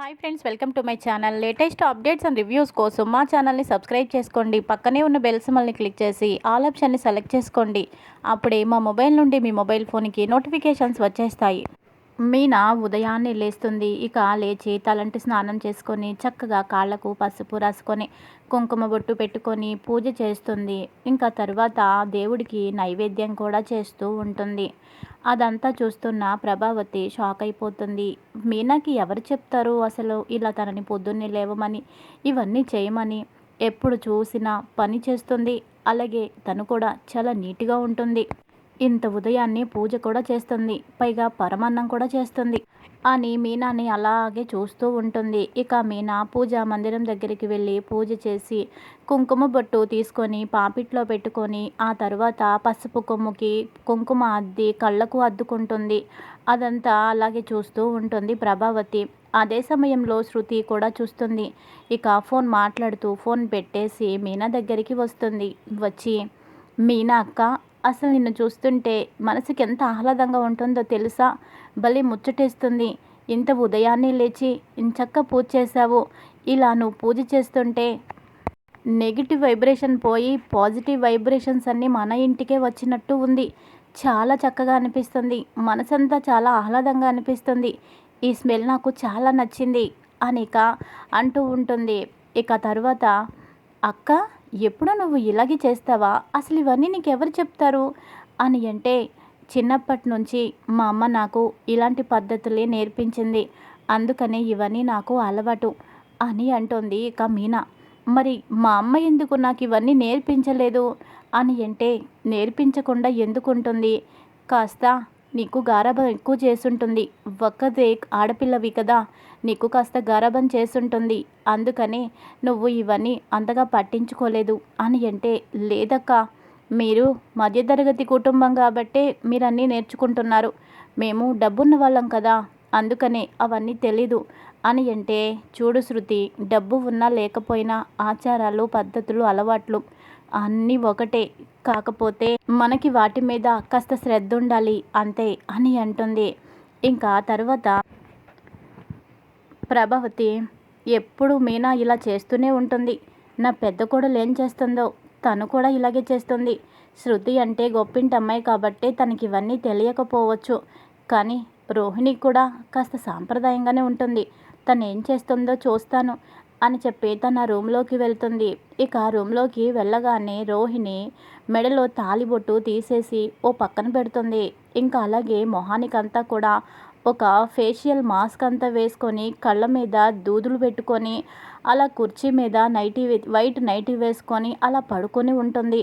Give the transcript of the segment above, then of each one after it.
Hi friends welcome to my channel. Latest updates and reviews కోసం మా ఛానల్ని subscribe చేసుకోండి. పక్కనే ఉన్న బెల్ సిమల్ని క్లిక్ చేసి ఆల్ ఆప్షన్ని సెలెక్ట్ చేసుకోండి. అప్పుడే మా మొబైల్ నుండి మీ మొబైల్ ఫోన్కి నోటిఫికేషన్స్ వచ్చేస్తాయి. మీనా ఉదయాన్నే లేస్తుంది. ఇక లేచి తలంటి స్నానం చేసుకొని చక్కగా కాళ్ళకు పసుపు రాసుకొని కుంకుమ బొట్టు పెట్టుకొని పూజ చేస్తుంది. ఇంకా తర్వాత దేవుడికి నైవేద్యం కూడా చేస్తూ ఉంటుంది. అదంతా చూస్తున్న ప్రభావతి షాక్ అయిపోతుంది. మీనాకి ఎవరు చెప్తారు అసలు? ఇలా తనని పొద్దున్నే లేవమని ఇవన్నీ చేయమని ఎప్పుడు చూసినా పని చేస్తుంది. అలాగే తను కూడా చాలా నీట్గా ఉంటుంది. ఇంత ఉదయాన్నే పూజ కూడా చేస్తుంది. పైగా పరమాన్నం కూడా చేస్తుంది. అని మీనాని అలాగే చూస్తూ ఉంటుంది. ఇక మీనా పూజ మందిరం దగ్గరికి వెళ్ళి పూజ చేసి కుంకుమ బొట్టు తీసుకొని పాపిట్లో పెట్టుకొని ఆ తర్వాత పసుపు కొమ్ముకి కుంకుమ అద్ది కళ్ళకు అద్దుకుంటుంది. అదంతా అలాగే చూస్తూ ఉంటుంది ప్రభావతి. అదే సమయంలో శృతి కూడా చూస్తుంది. ఇక ఫోన్ మాట్లాడుతూ ఫోన్ పెట్టేసి మీనా దగ్గరికి వస్తుంది. వచ్చి మీనా అక్క అసలు నిన్ను చూస్తుంటే మనసుకి ఎంత ఆహ్లాదంగా ఉంటుందో తెలుసా? భలే ముచ్చటేస్తుంది. ఇంత ఉదయాన్నే లేచి ఇంచక్క పూజ చేశావు. ఇలా నువ్వు పూజ చేస్తుంటే నెగిటివ్ వైబ్రేషన్ పోయి పాజిటివ్ వైబ్రేషన్స్ అన్నీ మన ఇంటికే వచ్చినట్టు ఉంది. చాలా చక్కగా అనిపిస్తుంది. మనసంతా చాలా ఆహ్లాదంగా అనిపిస్తుంది. ఈ స్మెల్ నాకు చాలా నచ్చింది. అనిక అంటూ ఉంటుంది. ఇక తర్వాత అక్క ఎప్పుడు నువ్వు ఇలాగే చేస్తావా? అసలు ఇవన్నీ నీకెవరు చెప్తారు? అని అంటే చిన్నప్పటి నుంచి మా అమ్మ నాకు ఇలాంటి పద్ధతులే నేర్పించింది. అందుకనే ఇవన్నీ నాకు అలవాటు అని అంటుంది ఇక మీనా. మరి మా అమ్మ ఎందుకు నాకు ఇవన్నీ నేర్పించలేదు? అని అంటే నేర్పించకుండా ఎందుకుంటుంది? కాస్త నీకు గారాబం ఎక్కువ చేసుంటుంది. ఒక్కదే ఆడపిల్లవి కదా. నీకు కాస్త గారాబం చేసుంటుంది. అందుకనే నువ్వు ఇవన్నీ అంతగా పట్టించుకోలేదు అని అంటే లేదక్క. మీరు మధ్యతరగతి కుటుంబం కాబట్టే మీరు అన్నీ నేర్చుకుంటున్నారు. మేము డబ్బున్న వాళ్ళం కదా. అందుకనే అవన్నీ తెలీదు అని అంటే చూడు శృతి డబ్బు ఉన్నా లేకపోయినా ఆచారాలు పద్ధతులు అలవాట్లు అన్నీ ఒకటే. కాకపోతే మనకి వాటి మీద కాస్త శ్రద్ధ ఉండాలి అంతే అని అంటుంది. ఇంకా తర్వాత ప్రభావతి ఎప్పుడు మీనా ఇలా చేస్తూనే ఉంటుంది. నా పెద్ద కోడలు ఏం చేస్తుందో తను కూడా ఇలాగే చేస్తుంది. శృతి అంటే గొప్పింటి అమ్మాయి కాబట్టి తనకి ఇవన్నీ తెలియకపోవచ్చు. కానీ రోహిణి కూడా కాస్త సాంప్రదాయంగానే ఉంటుంది. తను ఏం చేస్తుందో చూస్తాను. అని చెప్పి తన రూమ్లోకి వెళ్తుంది. ఇక రూమ్లోకి వెళ్ళగానే రోహిణి మెడలో తాలిబొట్టు తీసేసి ఓ పక్కన పెడుతుంది. ఇంకా అలాగే మొహానికంతా కూడా ఒక ఫేషియల్ మాస్క్ అంతా వేసుకొని కళ్ళ మీద దూదులు పెట్టుకొని అలా కుర్చీ మీద నైటీ వైట్ నైటీ వేసుకొని అలా పడుకొని ఉంటుంది.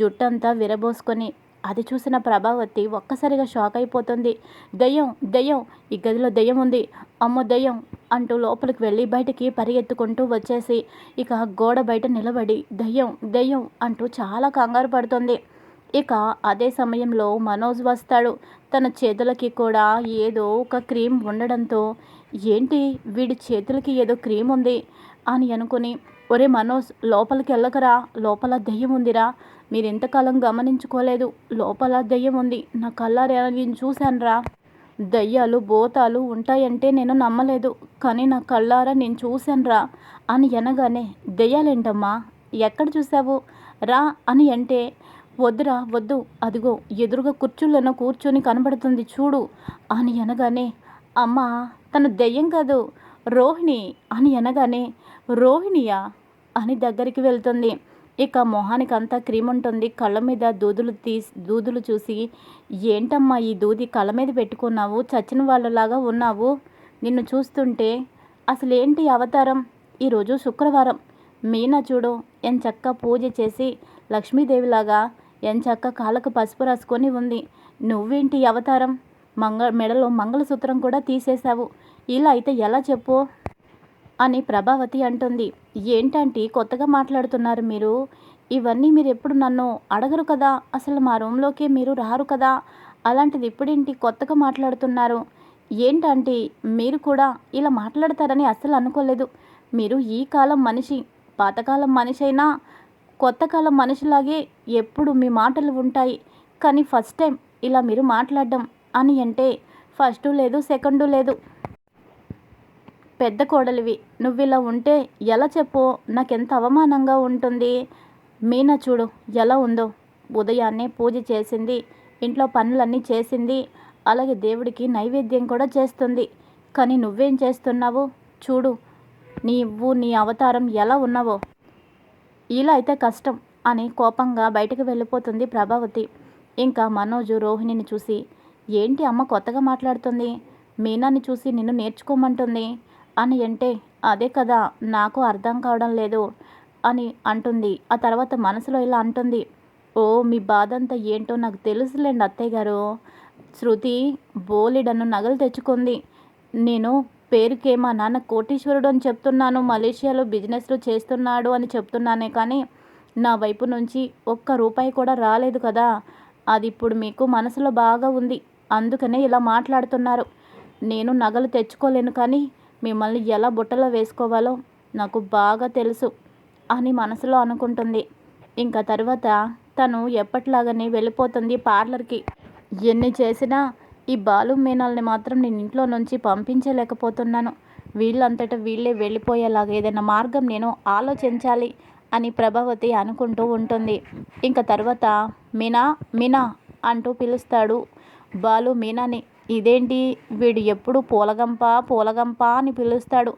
జుట్టంతా విరబోసుకొని అది చూసిన ప్రభావతి ఒక్కసారిగా షాక్ అయిపోతుంది. దయ్యం దయ్యం ఈ గదిలో దయ్యం ఉంది. అమ్మో దయ్యం అంటూ లోపలికి వెళ్ళి బయటికి పరిగెత్తుకుంటూ వచ్చేసి ఇక గోడ బయట నిలబడి దయ్యం దయ్యం అంటూ చాలా కంగారు పడుతుంది. ఇక అదే సమయంలో మనోజ్ వస్తాడు. తన చేతులకి కూడా ఏదో ఒక క్రీమ్ ఉండడంతో ఏంటి? వీడి చేతులకి ఏదో క్రీమ్ ఉంది అని అనుకుని ఒరే మనోజ్ లోపలికి వెళ్ళకరా? లోపల దెయ్యం ఉందిరా. మీరు ఎంతకాలం గమనించుకోలేదు. లోపల దెయ్యం ఉంది. నా కళ్ళారా నేను చూశానురా. దయ్యాలు భూతాలు ఉంటాయంటే నేను నమ్మలేదు. కానీ నా కళ్ళారా నేను చూశానురా అని అనగానే దెయ్యాలేంటమ్మా? ఎక్కడ చూసావు రా అని అంటే వద్దురా వద్దు. అదిగో ఎదురుగా కుర్చీలను కూర్చొని కనబడుతుంది చూడు అని అనగానే అమ్మ తను దెయ్యం కాదు రోహిణి అని అనగానే రోహిణియా అని దగ్గరికి వెళ్తుంది. ఇక మొహానికి అంతా క్రీమ్ ఉంటుంది కళ్ళ మీద దూదులు తీసి దూదులు చూసి ఏంటమ్మా ఈ దూది కళ్ళ మీద పెట్టుకున్నావు? చచ్చిన వాళ్ళలాగా ఉన్నావు? నిన్ను చూస్తుంటే అసలేంటి అవతారం? ఈరోజు శుక్రవారం. మీనా చూడు ఎంచక్క పూజ చేసి లక్ష్మీదేవిలాగా ఎంచక్క కాళ్ళకు పసుపు రాసుకొని ఉంది. నువ్వేంటి అవతారం? మంగ మెడలో మంగళసూత్రం కూడా తీసేశావు. ఇలా అయితే ఎలా చెప్పు? అని ప్రభావతి అంటుంది. ఏంటంటే కొత్తగా మాట్లాడుతున్నారు మీరు? ఇవన్నీ మీరు ఎప్పుడు నన్ను అడగరు కదా? అసలు మా రూమ్లోకి మీరు రారు కదా? అలాంటిది ఇప్పుడేంటి కొత్తగా మాట్లాడుతున్నారు? ఏంటంటే మీరు కూడా ఇలా మాట్లాడతారని అస్సలు అనుకోలేదు. మీరు ఈ కాలం మనిషి పాతకాలం మనిషి అయినా కొత్త కాలం మనిషిలాగే ఎప్పుడు మీ మాటలు ఉంటాయి. కానీ ఫస్ట్ టైం ఇలా మీరు మాట్లాడడం అని అంటే ఫస్టు లేదు సెకండు లేదు. పెద్ద కోడలివి. నువ్వు ఇలా ఉంటే ఎలా చెప్పు? నాకెంత అవమానంగా ఉంటుంది. మీనా చూడు ఎలా ఉందో. ఉదయాన్నే పూజ చేసింది. ఇంట్లో పనులన్నీ చేసింది. అలాగే దేవుడికి నైవేద్యం కూడా చేస్తుంది. కానీ నువ్వేం చేస్తున్నావు? చూడు నీవు నీ అవతారం ఎలా ఉన్నావో. ఇలా అయితే కష్టం అని కోపంగా బయటకు వెళ్ళిపోతుంది ప్రభావతి. ఇంకా మనోజు రోహిణిని చూసి ఏంటి అమ్మ కొత్తగా మాట్లాడుతుంది? మీనాని చూసి నిన్ను నేర్చుకోమంటుంది. అని అంటే అదే కదా నాకు అర్థం కావడం లేదు అని అంటుంది. ఆ తర్వాత మనసులో ఇలా అంటుంది ఓ మీ బాధ అంతా ఏంటో నాకు తెలుసులేండి అత్తయ్య గారు. శృతి బోలెడను నగలు తెచ్చుకుంది. నేను పేరుకే మా నాన్న కోటీశ్వరుడు అని చెప్తున్నాను మలేషియాలో బిజినెస్లు చేస్తున్నాడు అని చెప్తున్నానే కానీ నా వైపు నుంచి ఒక్క రూపాయి కూడా రాలేదు కదా. అది ఇప్పుడు మీకు మనసులో బాగా ఉంది. అందుకనే ఇలా మాట్లాడుతున్నారు. నేను నగలు తెచ్చుకోలేను కానీ మిమ్మల్ని ఎలా బుట్టలో వేసుకోవాలో నాకు బాగా తెలుసు అని మనసులో అనుకుంటుంది. ఇంకా తర్వాత తను ఎప్పటిలాగానే వెళ్ళిపోతుంది పార్లర్కి. ఎన్ని చేసినా ఈ బాలు మీనాల్ని మాత్రం నేను ఇంట్లో నుంచి పంపించలేకపోతున్నాను. వీళ్ళంతటా వీళ్ళే వెళ్ళిపోయేలాగా ఏదైనా మార్గం నేను ఆలోచించాలి అని ప్రభావతి అనుకుంటూ ఉంటుంది. ఇంకా తర్వాత మీనా మీనా అంటూ పిలుస్తాడు బాలు మీనాని. ఇదేంటి? వీడు ఎప్పుడు పూలగంప పూలగంప అని పిలుస్తాడు.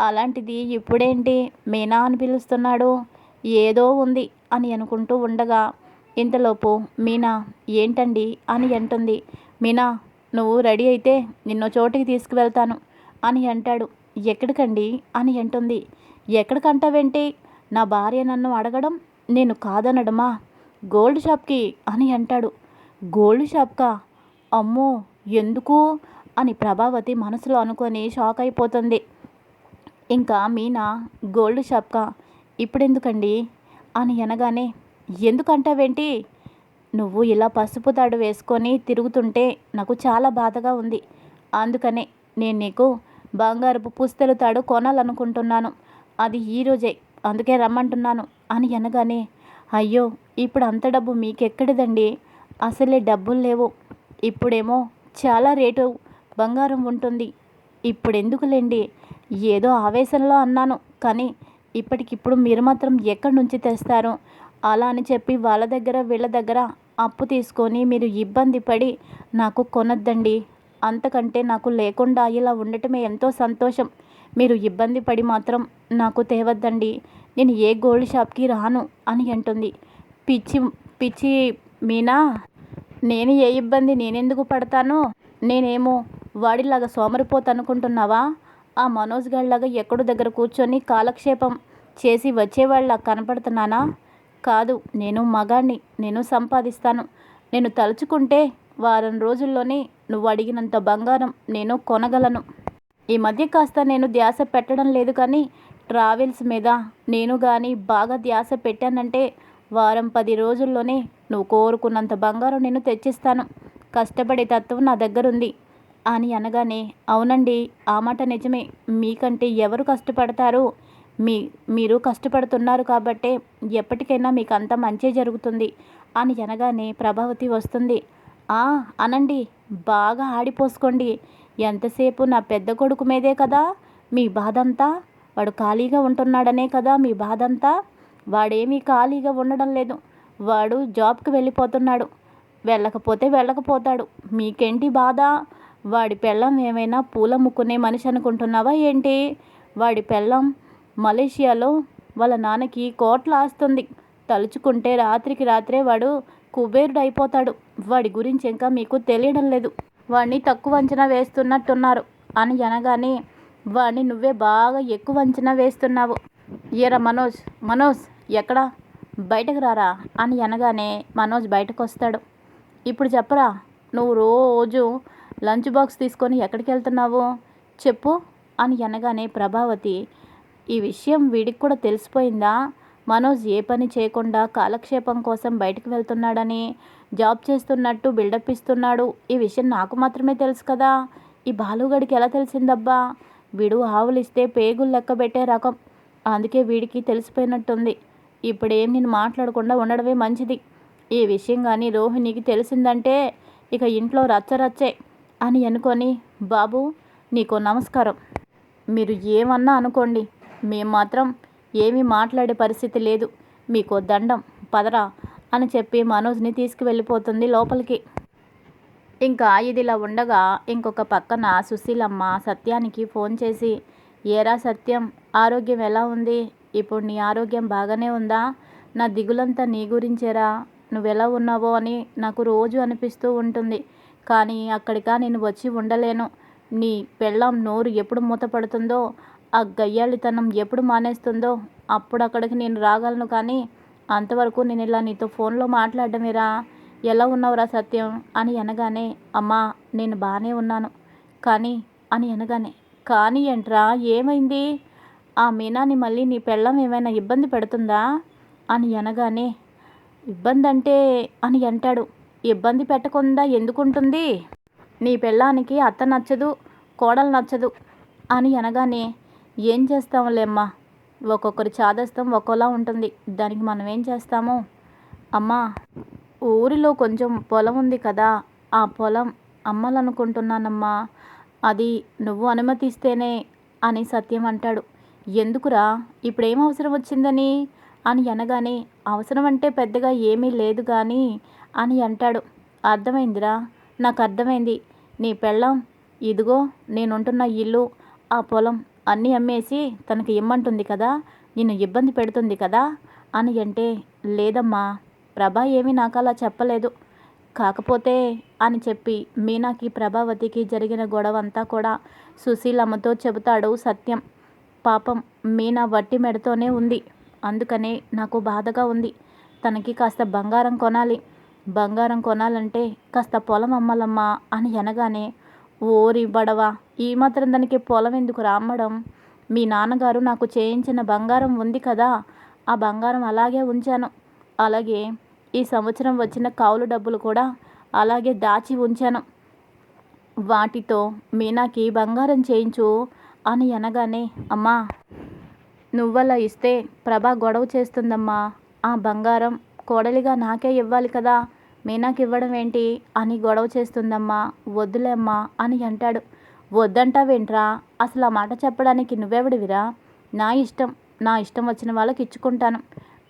అలాంటిది ఇప్పుడేంటి? మీనా అని పిలుస్తున్నాడు. ఏదో ఉంది అని అనుకుంటూ ఉండగా ఇంతలోపు మీనా ఏంటండి? అని అంటుంది. మీనా నువ్వు రెడీ అయితే నిన్ను చోటికి తీసుకువెళ్తాను అని అంటాడు. ఎక్కడికండి? అని అంటుంది. ఎక్కడికంటావేంటి? నా భార్య నన్ను అడగడం నేను కాదనడమా? గోల్డ్ షాప్కి అని అంటాడు. గోల్డ్ షాప్కా? అమ్మో! ఎందుకు అని ప్రభావతి మనసులో అనుకొని షాక్ అయిపోతుంది. ఇంకా మీనా గోల్డ్ షాప్కా? ఇప్పుడెందుకండి? అని అనగానే ఎందుకంటావేంటి? నువ్వు ఇలా పసుపు తాడు వేసుకొని తిరుగుతుంటే నాకు చాలా బాధగా ఉంది. అందుకనే నేను నీకు బంగారపు పుస్తలు తాడు కొనాలనుకుంటున్నాను. అది ఈరోజే అందుకే రమ్మంటున్నాను అని అనగానే అయ్యో ఇప్పుడు అంత డబ్బు మీకెక్కడిదండి? అసలే డబ్బులు లేవు. ఇప్పుడేమో చాలా రేటు బంగారం ఉంటుంది. ఇప్పుడెందుకులేండి? ఏదో ఆవేశంలో అన్నాను. కానీ ఇప్పటికిప్పుడు మీరు మాత్రం ఎక్కడి నుంచి తెస్తారు? అలా అని చెప్పి వాళ్ళ దగ్గర వీళ్ళ దగ్గర అప్పు తీసుకొని మీరు ఇబ్బంది పడి నాకు కొనొద్దండి. అంతకంటే నాకు లేకుండా ఇలా ఉండటమే ఎంతో సంతోషం. మీరు ఇబ్బంది పడి మాత్రం నాకు తేవద్దండి. నేను ఏ గోల్డ్ షాప్కి రాను అని అంటుంది. పిచ్చి పిచ్చి మీనా? నేను ఏ ఇబ్బంది నేనెందుకు పడతాను? నేనేమో వాడిలాగా సోమరిపోతనుకుంటున్నావా? ఆ మనోజ్ గాడిలాగా ఎక్కడో దగ్గర కూర్చొని కాలక్షేపం చేసి వచ్చేవాళ్ళ కనపడుతున్నానా? కాదు నేను మగాణ్ణి నేను సంపాదిస్తాను. నేను తలుచుకుంటే వారం రోజుల్లోనే నువ్వు అడిగినంత బంగారం నేను కొనగలను. ఈ మధ్య కాస్త నేను ధ్యాస పెట్టడం లేదు కానీ ట్రావెల్స్ మీద నేను కానీ బాగా ధ్యాస పెట్టానంటే వారం పది రోజుల్లోనే నువ్వు కోరుకున్నంత బంగారం నేను తెచ్చిస్తాను. కష్టపడే తత్వం నా దగ్గర ఉంది అని అనగానే అవునండి ఆ మాట నిజమే. మీకంటే ఎవరు కష్టపడతారు? మీ మీరు కష్టపడుతున్నారు కాబట్టే ఎప్పటికైనా మీకు అంత మంచి జరుగుతుంది. అని అనగానే ప్రభావతి వస్తుంది. ఆ అనండి బాగా ఆడిపోసుకోండి. ఎంతసేపు నా పెద్ద కొడుకు మీదే కదా? మీ బాధంతా? వాడు ఖాళీగా ఉంటున్నాడనే కదా మీ బాధంతా? వాడేమీ ఖాళీగా ఉండడం లేదు. వాడు జాబ్కి వెళ్ళిపోతున్నాడు. వెళ్ళకపోతే వెళ్ళకపోతాడు. మీకేంటి బాధ? వాడి పెళ్ళం ఏమైనా పూల ముక్కునే మనిషి అనుకుంటున్నావా ఏంటి? వాడి పెళ్ళం మలేషియాలో వాళ్ళ నాన్నకి కోట్ల ఆస్తుంది. తలుచుకుంటే రాత్రికి రాత్రే వాడు కుబేరుడు అయిపోతాడు వాడి గురించి ఇంకా మీకు తెలియడం లేదు. వాడిని తక్కువ అంచనా వేస్తున్నట్టున్నారు. అని అనగానే వాడిని నువ్వే బాగా ఎక్కువ అంచనా వేస్తున్నావు. ఏరా మనోజ్ మనోజ్ ఎక్కడ? బయటకు రారా? అని అనగానే మనోజ్ బయటకు వస్తాడు ఇప్పుడు చెప్పరా? నువ్వు రోజు లంచ్ బాక్స్ తీసుకొని ఎక్కడికి వెళ్తున్నావు? చెప్పు అని అనగానే ప్రభావతి ఈ విషయం వీడికి కూడా తెలిసిపోయిందా? మనోజ్ ఏ పని చేయకుండా కాలక్షేపం కోసం బయటకు వెళ్తున్నాడని జాబ్ చేస్తున్నట్టు బిల్డప్ ఇస్తున్నాడు. ఈ విషయం నాకు మాత్రమే తెలుసు కదా. ఈ బాలుగడికి ఎలా తెలిసిందబ్బా? వీడు ఆవులు ఇస్తే పేగులు లెక్క పెట్టే రకం. అందుకే వీడికి తెలిసిపోయినట్టుంది. ఇప్పుడేం నేను మాట్లాడకుండా ఉండడమే మంచిది. ఈ విషయం కానీ రోహిణికి తెలిసిందంటే ఇక ఇంట్లో రచ్చరచ్చే అని అనుకొని బాబు నీకు నమస్కారం. మీరు ఏమన్నా అనుకోండి. మేము మాత్రం ఏమీ మాట్లాడే పరిస్థితి లేదు. మీకు దండం. పదరా అని చెప్పి మనోజ్ని తీసుకువెళ్ళిపోతుంది లోపలికి. ఇంకా ఇదిలా ఉండగా ఇంకొక పక్కన సుశీలమ్మ సత్యానికి ఫోన్ చేసి ఏరా సత్యం ఆరోగ్యం ఎలా ఉంది? ఇప్పుడు నీ ఆరోగ్యం బాగానే ఉందా? నా దిగులంతా నీ గురించేరా? నువ్వెలా ఉన్నావో అని నాకు రోజు అనిపిస్తూ ఉంటుంది. కానీ అక్కడికా నేను వచ్చి ఉండలేను. నీ పెళ్ళాం నోరు ఎప్పుడు మూతపడుతుందో ఆ గయ్యాళితనం ఎప్పుడు మానేస్తుందో అప్పుడు అక్కడికి నేను రాగలను కానీ అంతవరకు నేను ఇలా నీతో ఫోన్లో మాట్లాడమేరా ఎలా ఉన్నావురా సత్యం? అని అనగానే అమ్మా నేను బాగానే ఉన్నాను. కానీ అని అనగానే కానీ ఏంట్రా ఏమైంది? ఆ మీనాని మళ్ళీ నీ పెళ్ళం ఏమైనా ఇబ్బంది పెడుతుందా? అని అనగానే ఇబ్బంది అంటే అని అంటాడు. ఇబ్బంది పెట్టకుండా ఎందుకుంటుంది? నీ పెళ్ళానికి అత్త నచ్చదు కోడలు నచ్చదు అని అనగానే ఏం చేస్తాంలేమ్మా ఒక్కొక్కరి చాదస్తం ఒక్కోలా ఉంటుంది. దానికి మనం ఏం చేస్తాము? అమ్మా ఊరిలో కొంచెం పొలం ఉంది కదా ఆ పొలం అమ్మాలనుకుంటున్నానమ్మా. అది నువ్వు అనుమతిస్తేనే అని సత్యం అంటాడు. ఎందుకురా? ఇప్పుడేం అవసరం వచ్చిందని అని అనగానే అవసరం అంటే పెద్దగా ఏమీ లేదు కానీ అని అంటాడు. అర్థమైందిరా? నాకు అర్థమైంది నీ పెళ్ళం ఇదిగో నేనుంటున్న ఇల్లు ఆ పొలం అన్నీ అమ్మేసి తనకి ఇమ్మంటుంది కదా? నిన్ను ఇబ్బంది పెడుతుంది కదా? అని అంటే లేదమ్మా ప్రభా ఏమీ నాకు అలా చెప్పలేదు. కాకపోతే అని చెప్పి మీనాకి ప్రభావతికి జరిగిన గొడవ అంతా కూడా సుశీలమ్మతో చెబుతాడు సత్యం. పాపం మీనా వట్టి మెడతోనే ఉంది. అందుకనే నాకు బాధగా ఉంది. తనకి కాస్త బంగారం కొనాలి. బంగారం కొనాలంటే కాస్త పొలం అమ్మాలమ్మా అని అనగానే ఓరి బడవా ఈ మాత్రం దానికి పొలం ఎందుకు రామ్మడం మీ నాన్నగారు నాకు చేయించిన బంగారం ఉంది కదా ఆ బంగారం అలాగే ఉంచాను. అలాగే ఈ సంవత్సరం వచ్చిన కౌలు డబ్బులు కూడా అలాగే దాచి ఉంచాను. వాటితో మీనాకి బంగారం చేయించు అని అనగానే అమ్మా నువ్వలా ఇస్తే ప్రభా గొడవ చేస్తుందమ్మా. ఆ బంగారం కోడలిగా నాకే ఇవ్వాలి కదా. మీనాకి ఇవ్వడం ఏంటి అని గొడవ చేస్తుందమ్మా. వద్దులేమ్మా అని అంటాడు. వద్దంటావేంట్రా? అసలు ఆ మాట చెప్పడానికి నువ్వెవడివిరా? నా ఇష్టం నా ఇష్టం వచ్చిన వాళ్ళకి ఇచ్చుకుంటాను.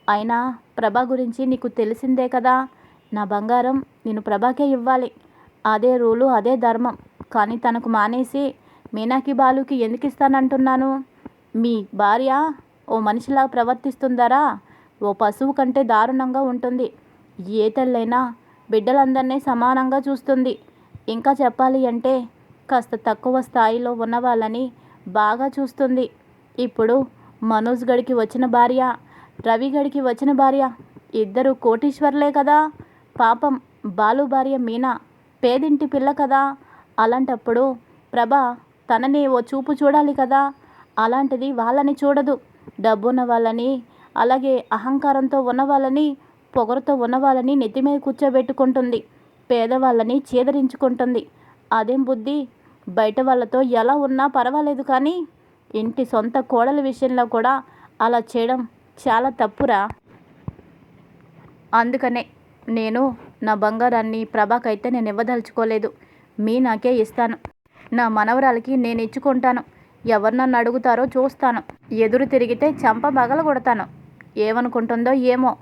అయినా ప్రభా గురించి నీకు తెలిసిందే కదా. నా బంగారం నేను ప్రభాకే ఇవ్వాలి. అదే రూలు అదే ధర్మం. కానీ తనకు మానేసి మీనాకి బాలుకి ఎందుకు ఇస్తానంటున్నాను మీ భార్య ఓ మనిషిలా ప్రవర్తిస్తుందరా? ఓ పశువు కంటే దారుణంగా ఉంటుంది. ఏ తల్లైనా బిడ్డలందరినీ సమానంగా చూస్తుంది. ఇంకా చెప్పాలి అంటే కాస్త తక్కువ స్థాయిలో ఉన్న వాళ్ళని బాగా చూస్తుంది. ఇప్పుడు మనోజ్ గడికి వచ్చిన భార్య రవి గడికి వచ్చిన భార్య ఇద్దరు కోటీశ్వర్లే కదా? పాపం బాలు భార్య మీనా పేదింటి పిల్ల కదా? అలాంటప్పుడు ప్రభా తనని ఓ చూపు చూడాలి కదా. అలాంటిది వాళ్ళని చూడదు. డబ్బున్న వాళ్ళని అలాగే అహంకారంతో ఉన్న వాళ్ళని పొగరుతో ఉన్న వాళ్ళని నెత్తి మీద కూర్చోబెట్టుకుంటుంది. పేదవాళ్ళని చీదరించుకుంటుంది. అదేం బుద్ధి? బయట వాళ్ళతో ఎలా ఉన్నా పర్వాలేదు కానీ ఇంటి సొంత కోడల విషయంలో కూడా అలా చేయడం చాలా తప్పురా. అందుకనే నేను నా బంగారాన్ని ప్రభాకైతే నేను ఇవ్వదలుచుకోలేదు. మీ నాకే ఇస్తాను. నా మనవరాలకి నేను ఇచ్చుకుంటాను. ఎవరు నన్ను అడుగుతారో చూస్తాను. ఎదురు తిరిగితే చంప బగల కొడతాను. ఏమనుకుంటుందో ఏమో.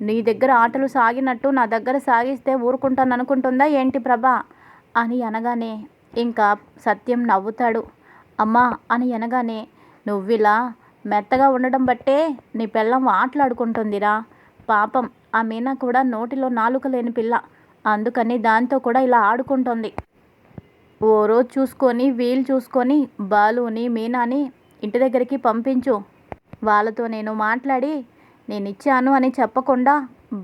నీ దగ్గర ఆటలు సాగినట్టు నా దగ్గర సాగిస్తే ఊరుకుంటాను అనుకుంటుందా ఏంటి ప్రభా? అని అనగానే ఇంకా సత్యం నవ్వుతాడు. అమ్మా అని అనగానే నువ్విలా మెత్తగా ఉండడం బట్టే నీ పిల్లం ఆటలాడుకుంటుందిరా. పాపం ఆ మీనా కూడా నోటిలో నాలుక లేని పిల్ల. అందుకని దాంతో కూడా ఇలా ఆడుకుంటుంది. ఓ రోజు చూసుకొని వీలు చూసుకొని బాలుని మీనాని ఇంటి దగ్గరికి పంపించు. వాళ్ళతో నేను మాట్లాడి నేను ఇచ్చాను అని చెప్పకుండా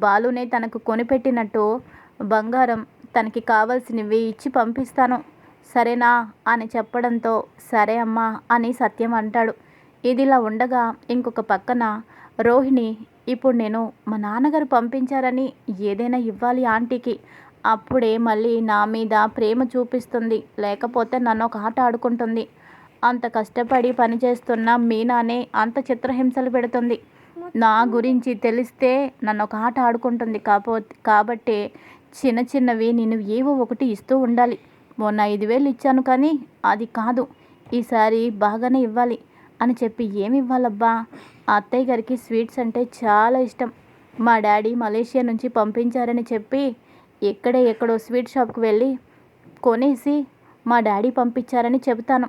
బాలునే తనకు కొనిపెట్టినట్టు బంగారం తనకి కావాల్సినవి ఇచ్చి పంపిస్తాను. సరేనా? అని చెప్పడంతో సరే అమ్మా అని సత్యం అంటాడు. ఇదిలా ఉండగా ఇంకొక పక్కన రోహిణి ఇప్పుడు నేను మా నాన్నగారు పంపించారని ఏదైనా ఇవ్వాలి ఆంటీకి. అప్పుడే మళ్ళీ నా మీద ప్రేమ చూపిస్తుంది. లేకపోతే నన్ను ఒక ఆట ఆడుకుంటుంది. అంత కష్టపడి పనిచేస్తున్న మీనానే అంత చిత్రహింసలు పెడుతుంది. నా గురించి తెలిస్తే నన్ను ఒక ఆట ఆడుకుంటుంది. కాకపోతే కాబట్టి చిన్న చిన్నవి నేను ఏవో ఒకటి ఇస్తూ ఉండాలి. మొన్న ఐదు వేలు ఇచ్చాను కానీ అది కాదు. ఈసారి బాగానే ఇవ్వాలి అని చెప్పి ఏమి ఇవ్వాలబ్బా? అత్తయ్య గారికి స్వీట్స్ అంటే చాలా ఇష్టం. మా డాడీ మలేషియా నుంచి పంపించారని చెప్పి ఎక్కడే ఎక్కడో స్వీట్ షాప్కి వెళ్ళి కొనేసి మా డాడీ పంపించారని చెబుతాను.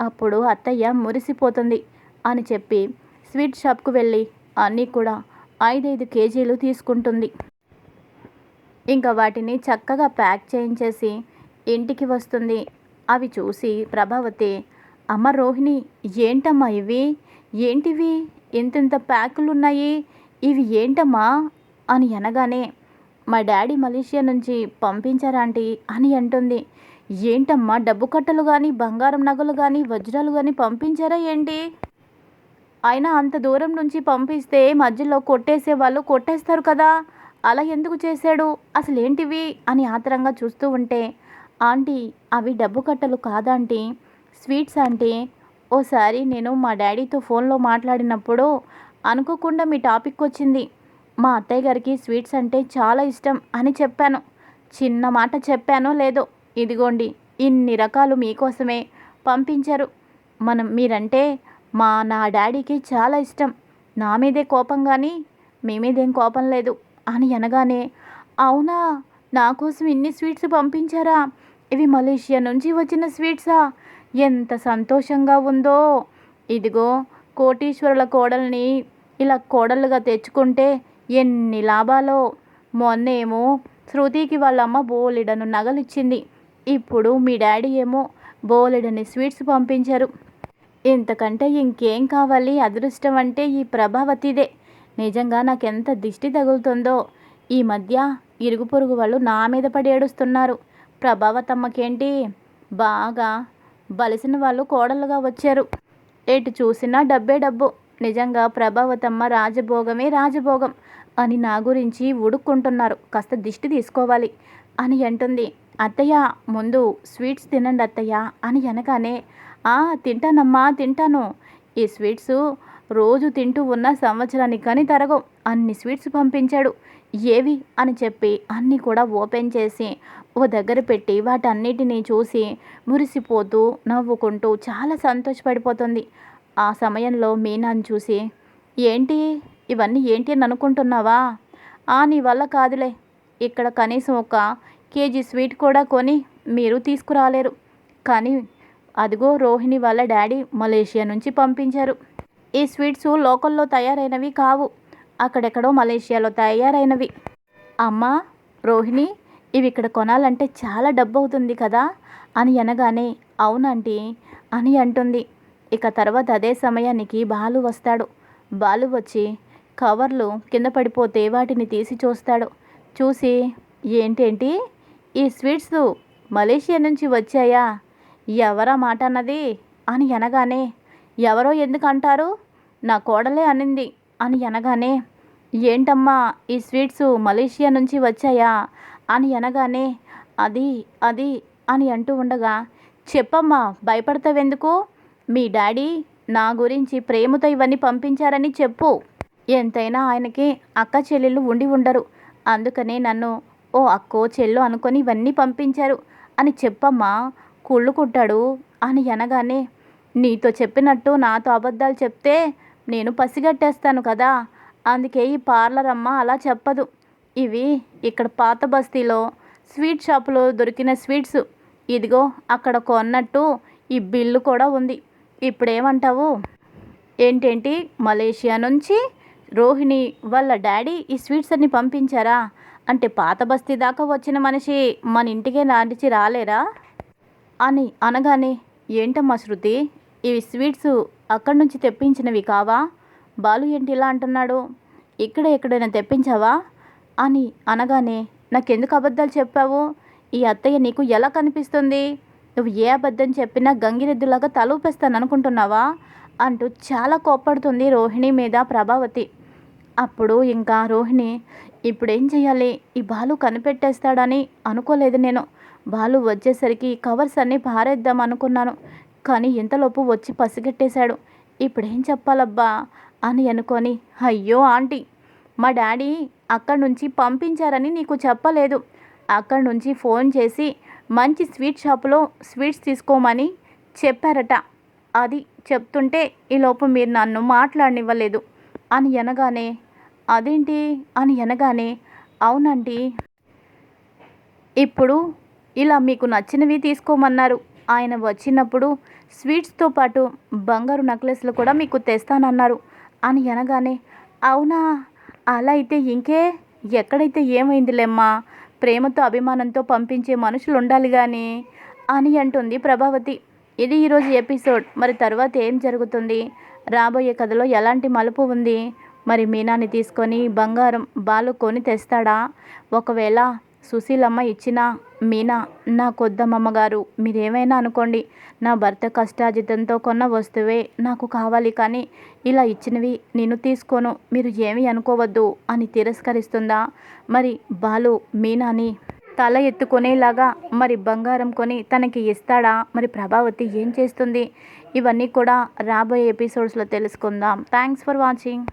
అప్పుడు అత్తయ్య మురిసిపోతుంది అని చెప్పి స్వీట్ షాప్కు వెళ్ళి అన్నీ కూడా ఐదైదు కేజీలు తీసుకుంటుంది. ఇంకా వాటిని చక్కగా ప్యాక్ చేయించేసి ఇంటికి వస్తుంది. అవి చూసి ప్రభావతి అమ్మ రోహిణి ఏంటమ్మా ఇవి? ఏంటివి? ఇంతింత ప్యాకులు ఉన్నాయి ఇవి ఏంటమ్మా? అని అనగానే మా డాడీ మలేషియా నుంచి పంపించారాంటీ అని అంటుంది. ఏంటమ్మా డబ్బు కట్టలు కానీ బంగారం నగలు కానీ వజ్రాలు కానీ పంపించారా ఏంటి? అయినా అంత దూరం నుంచి పంపిస్తే మధ్యలో కొట్టేసే వాళ్ళు కొట్టేస్తారు కదా. అలా ఎందుకు చేశాడు? అసలు ఏంటివి? అని ఆతరంగా చూస్తూ ఉంటే ఆంటీ అవి డబ్బు కట్టలు కాదాంటీ స్వీట్స్ ఆంటీ ఓసారి నేను మా డాడీతో ఫోన్లో మాట్లాడినప్పుడు అనుకోకుండా మీ టాపిక్ వచ్చింది. మా అత్తయ్య గారికి స్వీట్స్ అంటే చాలా ఇష్టం అని చెప్పాను. చిన్న మాట చెప్పానో లేదో ఇదిగోండి ఇన్ని రకాలు మీకోసమే పంపించారు. మనం మీరంటే మా నా డాడీకి చాలా ఇష్టం. నా మీదే కోపం కానీ మీ మీదేం కోపం లేదు అని అనగానే అవునా? నా కోసం ఇన్ని స్వీట్స్ పంపించారా? ఇవి మలేషియా నుంచి వచ్చిన స్వీట్సా? ఎంత సంతోషంగా ఉందో. ఇదిగో కోటీశ్వరుల కోడల్ని ఇలా కోడలుగా తెచ్చుకుంటే ఎన్ని లాభాలో. మొన్నేమో శృతికి వాళ్ళమ్మ బోలెడను నగలిచ్చింది. ఇప్పుడు మీ డాడీ ఏమో బోలెడని స్వీట్స్ పంపించారు. ఇంతకంటే ఇంకేం కావాలి? అదృష్టం అంటే ఈ ప్రభావతిదే. నిజంగా నాకెంత దిష్టి తగులుతుందో. ఈ మధ్య ఇరుగు పొరుగు వాళ్ళు నా మీద పడి ఏడుస్తున్నారు. ప్రభావతమ్మకేంటి? బాగా బలిసిన వాళ్ళు కోడలుగా వచ్చారు. ఎటు చూసినా డబ్బే డబ్బు. నిజంగా ప్రభావతమ్మ రాజభోగమే రాజభోగం. అని నా గురించి ఉడుక్కుంటున్నారు. కాస్త దిష్టి తీసుకోవాలి అని అంటుంది. అత్తయ్య ముందు స్వీట్స్ తినండి అత్తయ్య అని అనగానే ఆ తింటానమ్మా తింటాను. ఈ స్వీట్స్ రోజు తింటూ ఉన్న సంవత్సరానికి కానీ తరగవు. అన్ని స్వీట్స్ పంపించాడు. ఏవి? అని చెప్పి అన్నీ కూడా ఓపెన్ చేసి ఓ దగ్గర పెట్టి వాటన్నిటినీ చూసి మురిసిపోతూ నవ్వుకుంటూ చాలా సంతోషపడిపోతుంది. ఆ సమయంలో మీనాను చూసి ఏంటి? ఇవన్నీ ఏంటి అని అనుకుంటున్నావా? ఆ నీ వల్ల కాదులే. ఇక్కడ కనీసం ఒక కేజీ స్వీట్ కూడా కొని మీరు తీసుకురాలేరు. కానీ అదిగో రోహిణి వాళ్ళ డాడీ మలేషియా నుంచి పంపించారు. ఈ స్వీట్స్ లోకల్లో తయారైనవి కావు. అక్కడెక్కడో మలేషియాలో తయారైనవి. అమ్మా రోహిణి ఇవి ఇక్కడ కొనాలంటే చాలా డబ్బు అవుతుంది కదా? అని అనగానే అవునంటీ అని అంటుంది. ఇక తర్వాత అదే సమయానికి బాలు వస్తాడు. బాలు వచ్చి కవర్లు కింద పడిపోతే వాటిని తీసి చూస్తాడు. చూసి ఏంటేంటి? ఈ స్వీట్స్ మలేషియా నుంచి వచ్చాయా? ఎవరా మాట అన్నది? అని అనగానే ఎవరో ఎందుకు అంటారు? నా కోడలే అనింది అని అనగానే ఏంటమ్మా ఈ స్వీట్స్ మలేషియా నుంచి వచ్చాయా? అని అనగానే అది అది అని అంటూ ఉండగా చెప్పమ్మా భయపడతావెందుకు? మీ డాడీ నా గురించి ప్రేమతో ఇవన్నీ పంపించారని చెప్పు. ఎంతైనా ఆయనకి అక్క చెల్లెళ్ళు ఉండి ఉండరు. అందుకనే నన్ను ఓ అక్కో చెల్లు అనుకొని ఇవన్నీ పంపించారు. అని చెప్పమ్మా కుళ్ళుకుంటాడు అని అనగానే నీతో చెప్పినట్టు నాతో అబద్ధాలు చెప్తే నేను పసిగట్టేస్తాను కదా. అందుకే ఈ పార్లర్ అమ్మ అలా చెప్పదు. ఇవి ఇక్కడ పాత బస్తీలో స్వీట్ షాపులో దొరికిన స్వీట్స్. ఇదిగో అక్కడ కొన్నట్టు ఈ బిల్లు కూడా ఉంది. ఇప్పుడేమంటావు? ఏంటేంటి? మలేషియా నుంచి రోహిణి వాళ్ళ డాడీ ఈ స్వీట్స్ అన్ని పంపించారా? అంటే పాత బస్తీ దాకా వచ్చిన మనిషి మన ఇంటికే నాటిచి రాలేరా? అని అనగానే ఏంటమ్మా శృతి ఇవి స్వీట్స్ అక్కడి నుంచి తెప్పించినవి కావా? బాలు ఏంటి ఇలా అంటున్నాడు? ఇక్కడ ఎక్కడైనా తెప్పించావా? అని అనగానే నాకెందుకు అబద్ధాలు చెప్పావు? ఈ అత్తయ్య నీకు ఎలా కనిపిస్తుంది? నువ్వు ఏ అబద్ధం చెప్పినా గంగిరెద్దులాగా తలూపేస్తాను అనుకుంటున్నావా అంటూ చాలా కోప్పడుతుంది రోహిణి మీద ప్రభావతి. అప్పుడు ఇంకా రోహిణి ఇప్పుడేం చేయాలి ఈ బాలు కనిపెట్టేస్తాడని అనుకోలేదు నేను. బాలు వచ్చేసరికి కవర్స్ అన్నీ పారేద్దాం అనుకున్నాను. కానీ ఇంతలోపు వచ్చి పసిగట్టేశాడు. ఇప్పుడేం చెప్పాలబ్బా? అని అనుకొని అయ్యో ఆంటీ మా డాడీ అక్కడి నుంచి పంపించారని నీకు చెప్పలేదు. అక్కడి నుంచి ఫోన్ చేసి మంచి స్వీట్ షాప్లో స్వీట్స్ తీసుకోమని చెప్పారట. అది చెప్తుంటే ఈలోపు మీరు నన్ను మాట్లాడనివ్వలేదు. అని అనగానే అదేంటి? అని అనగానే అవునండి. ఇప్పుడు ఇలా మీకు నచ్చినవి తీసుకోమన్నారు. ఆయన వచ్చినప్పుడు స్వీట్స్తో పాటు బంగారు నెక్లెస్లు కూడా మీకు తెస్తానన్నారు అని అనగానే అవునా? అలా అయితే ఇంకే? ఎక్కడైతే ఏమైందిలేమ్మా? ప్రేమతో అభిమానంతో పంపించే మనుషులు ఉండాలి కానీ అని అంటుంది ప్రభావతి. ఇది ఈరోజు ఎపిసోడ్. మరి తర్వాత ఏం జరుగుతుంది? రాబోయే కథలో ఎలాంటి మలుపు ఉంది? మరి మీనాని తీసుకొని బంగారం బాలు కొని తెస్తాడా? ఒకవేళ సుశీలమ్మ ఇచ్చిన మీనా నా కొద్దమ్మమ్మ గారు మీరేమైనా అనుకోండి. నా భర్త కష్టాజితంతో కొన్న వస్తువే నాకు కావాలి కానీ ఇలా ఇచ్చినవి నేను తీసుకోను. మీరు ఏమీ అనుకోవద్దు అని తిరస్కరిస్తుందా? మరి బాలు మీనాని తల ఎత్తుకునేలాగా మరి బంగారం కొని తనకి ఇస్తాడా? మరి ప్రభావతి ఏం చేస్తుంది? ఇవన్నీ కూడా రాబోయే ఎపిసోడ్స్లో తెలుసుకుందాం. Thanks for watching